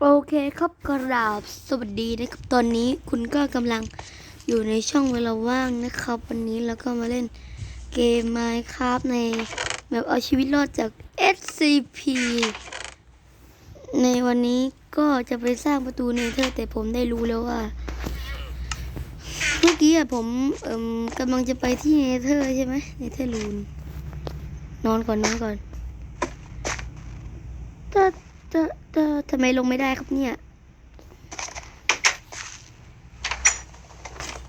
โอเคครับกราบสวัสดีนะครับ ตอนนี้คุณก็กำลังอยู่ในช่องเวลาว่างนะครับ วันนี้เราก็มาเล่นเกม Minecraft ในแบบเอาชีวิตรอดจาก SCP ในวันนี้ก็จะไปสร้างประตูเนเธอร์ แต่ผมได้รู้แล้วว่า เมื่อกี้อะผมมกำลังจะไปที่เนเธอร์ใช่ไหมเนเธอร์รูน นอนก่อนนอนก่อนตะตะ ตะทำไมลงไม่ได้ครับเนี่ย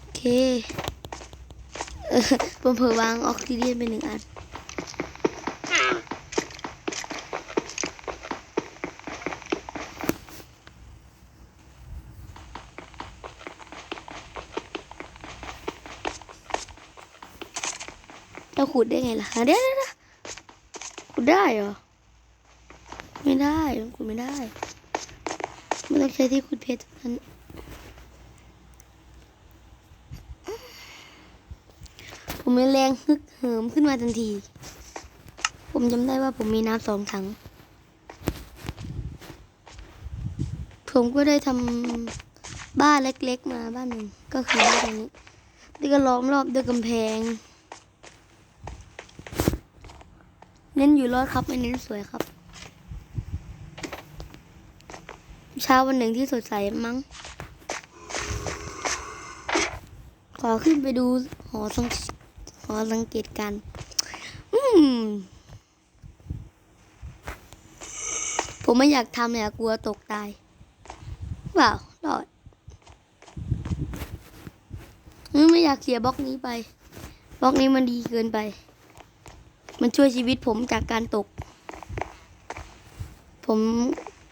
โอเคเออผมเผลอวางออกซิเดียนไปหนึ่งอันเราขุดได้ไงล่ะเดี๋ยวเดี๋ยวเดี๋ยวขุดได้เหรอ ไม่ได้มันขุดไม่ได้ มันต้องใช้ที่ขุดเพชรเท่านั้นผมมีแรงฮึกเหิมขึ้นมาทันที ผมจำได้ว่าผมมีน้ำสองถัง ผมก็ได้ทำบ้านเล็กๆมาบ้านหนึ่งก็คือบ้านตรงนี้ที่ก็ล้อมรอบด้วยกำแพง เน้นอยู่รอดครับไม่เน้นสวยครับ เช้าวันหนึ่งที่สดใสมั้ง ขอขึ้นไปดูหอสังหอสังเกตการณ์อืม ผมไม่อยากทำอยกลัวตกตายว้าวรอดไม่อยากเสียบล็อกนี้ไป บล็อกนี้มันดีเกินไป มันช่วยชีวิตผมจากการตก ผม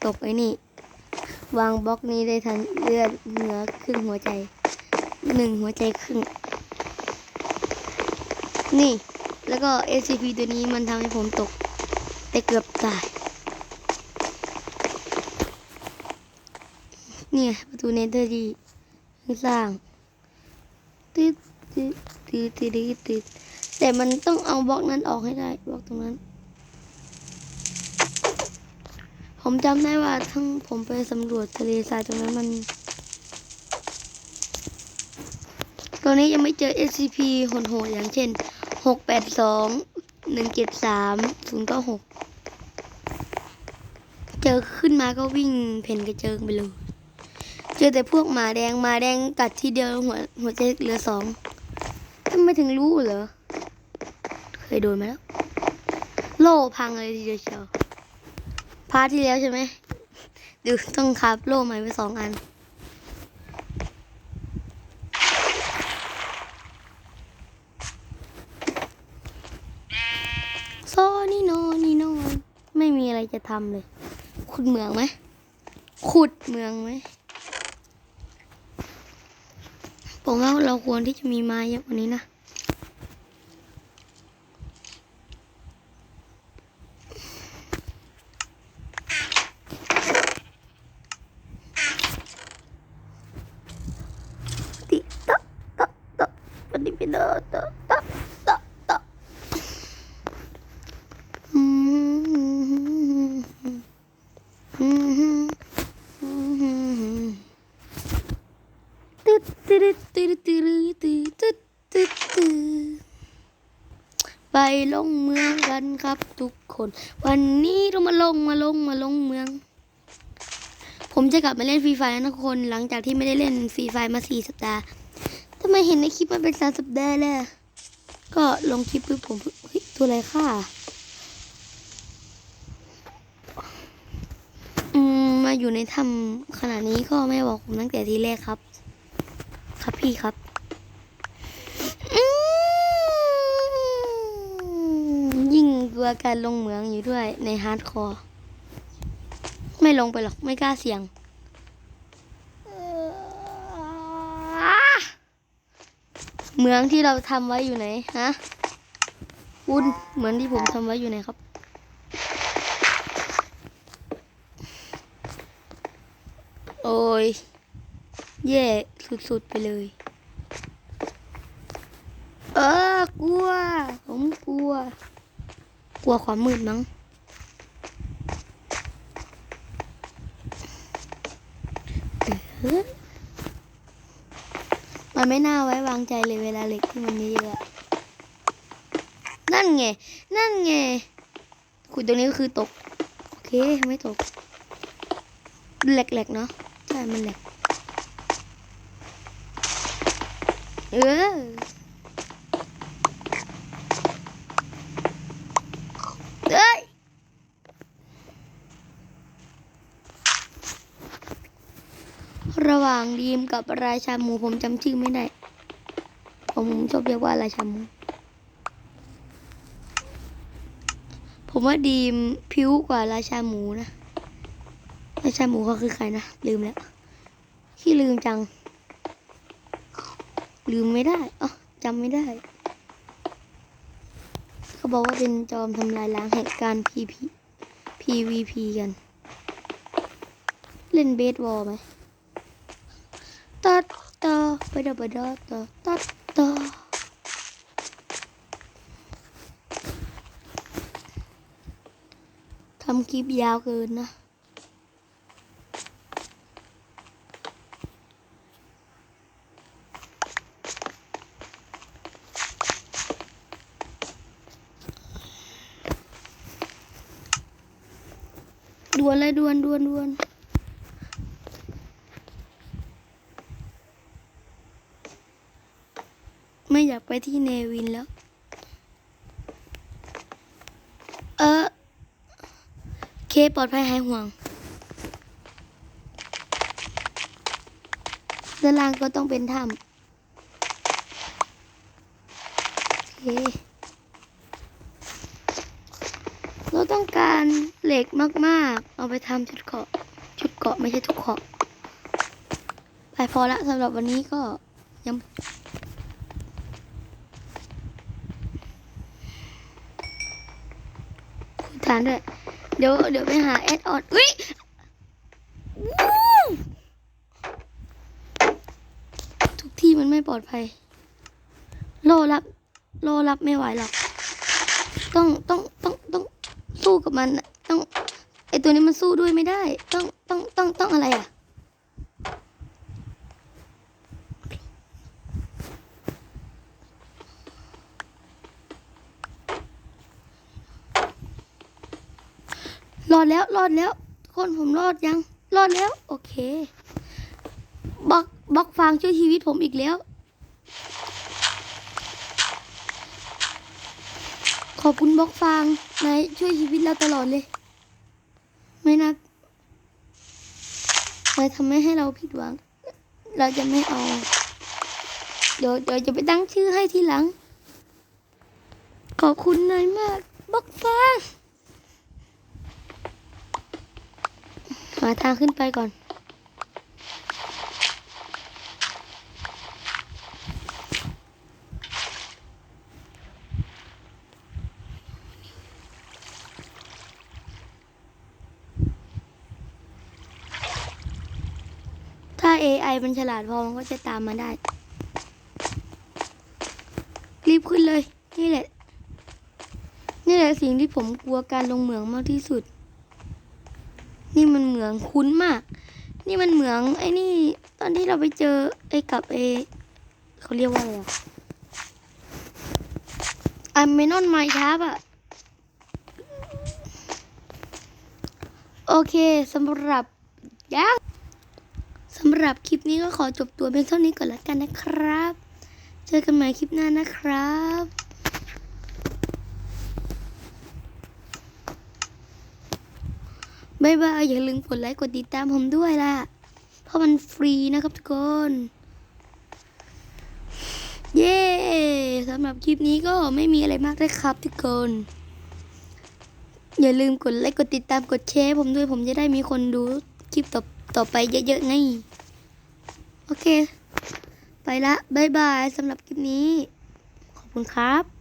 ตกไอ้นี่ วางบล็อกนี้ได้ทันเลือดเหนือครึ่งหัวใจหนึ่งหัวใจครึ่ง นี่ แล้วก็ SCP ตัวนี้มันทำให้ผมตก แต่เกือบตาย เนี่ยประตูเนเธอร์ที่สร้างตึ๊ดตึ๊ดตึ๊ดตึ๊ดตึ๊ดตึ๊ดแต่มันต้องเอาบล็อกนั้นออกให้ได้บล็อกตรงนั้น ผมจำได้ว่าทั้งผมไปสำรวจทะเลทรายตรงนั้นมัน ตอนนี้ยังไม่เจอ SCP โหดๆอย่างเช่น 682 173 096 เจอขึ้นมาก็วิ่งเพ่นกระเจิงไปเลย เจอแต่พวกหมาแดงหมาแดงกัดทีเดียวหัวหัวใจเหลือสองทำไมถึงรู้เหรอ เคยโดนมาแล้ว โล่พังเลยทีเดียวเชียว พาร์ทที่แล้วใช่ไหมดูต้องคับโล่ใหม่ไปสองอัน โซนี่โนนี่โนไม่มีอะไรจะทำเลย ขุดเหมืองไหม ขุดเมืองไหมผมว่าเราควรที่จะมีไม้เยอะกว่านี้นะ กันครับทุกคน วันนี้เรามาลงมาลงมาลงเมือง ผมจะกลับมาเล่นฟรีไฟล้วนะทุกคนหลังจากที่ไม่ได้เล่นฟรีไฟมาสี่สัปดาห์ทำไมเห็นในคลิปมันเป็นสามสัปดาห์เลยก็ลงคลิปปุ๊บผมเฮ้ยตัวอะไรค่ะอืมมาอยู่ในถ้ำขนาดนี้ก็ไม่บอกผมตั้งแต่ทีแรกครับ ครับพี่ครับอืม ยิ่งกลัวการลงเหมืองอยู่ด้วยในฮาร์ดคอร์ไม่ลงไปหรอกไม่กล้าเสี่ยงเมืองที่เราทำไว้อยู่ไหนฮะวุ้นเหมือนที่ผมทำไว้อยู่ไหนครับโอ้ยแย่สุดๆไปเลย เออกลัว กลัวความมืดมั้ง มันไม่น่าไว้วางใจเลยเวลาเหล็กที่มันเยอะๆนั่นไง นั่นไง ขุดตรงนี้ก็คือตก โอเค ไม่ตก แหลกๆเนาะ ใช่ มันแหลก เออ ระหว่างดีมกับราชาหมูผมจำชื่อไม่ได้ ผมชอบเรียกว่าราชาหมู ผมว่าดีมพิ้วกว่าราชาหมูนะ ราชาหมูเขาคือใครนะ ลืมแล้วขี้ลืมจัง ลืมไม่ได้อ๋อจำไม่ได้ เขาบอกว่าเป็นจอมทำลายล้างแห่งการ PP PVP กัน เล่นเบสบอลไหม ตัดต่อไปดอไปดอต่อตัดต่อทำคลิปยาวเกินนะดวนเลยดวนดวนดวน ไม่อยากไปที่เนวินแล้ว เออ เคปลอดภัยหายห่วงด้านล่างก็ต้องเป็นถ้ำเคเราต้องการเหล็กมากๆ เอาไปทำชุดเกาะ ชุดเกาะไม่ใช่ทุกเกาะไปพอละสำหรับวันนี้ก็ยัง คุณทานด้วย เดี๋ยวเดี๋ยวไปหาแอดออนอุ้ยทุกที่มันไม่ปลอดภัย โลรับโลรับไม่ไหวหรอก ต้องต้องต้องต้องสู้กับมันต้องไอตัวนี้มันสู้ด้วยไม่ได้ ต้องต้องต้องต้องอะไรอะ รอดแล้วรอดแล้ว คนผมรอดยัง รอดแล้ว โอเคบล็อกบล็อกฟางช่วยชีวิตผมอีกแล้ว ขอบคุณบล็อกฟางนายช่วยชีวิตเราตลอดเลย ไม่นะนายทำให้เราผิดหวัง เราจะไม่เอา เดี๋ยวเดี๋ยวจะไปตั้งชื่อให้ทีหลัง ขอบคุณนายมากบล็อกฟางาทางขึ้นไปก่อน ถ้า AI มันฉลาดพอมันก็จะตามมาได้ รีบขึ้นเลย นี่แหละ นี่แหละสิ่งที่ผมกลัวการลงเหมืองมากที่สุด นี่มันเหมืองคุ้นมาก นี่มันเหมืองไอ้นี่ ตอนที่เราไปเจอไอ้กับไอ้เขาเรียกว่าอะไรอะอเมนอนไมค์ครับอะโอเคสำหรับยักษ์สำหรับคลิปนี้ก็ขอจบตัวเป็นเท่านี้ก่อนละกันนะครับ เจอกันใหม่คลิปหน้านะครับ บายบายอย่าลืมกดไลค์กดติดตามผมด้วยล่ะ เพราะมันฟรีนะครับทุกคน เย้สำหรับคลิปนี้ก็ไม่มีอะไรมากเลยครับทุกคน อย่าลืมกดไลค์กดติดตามกดแชร์ผมด้วยผมจะได้มีคนดูคลิปต่อต่อไปเยอะๆไง โอเค ไปละบายบายสำหรับคลิปนี้ ขอบคุณครับ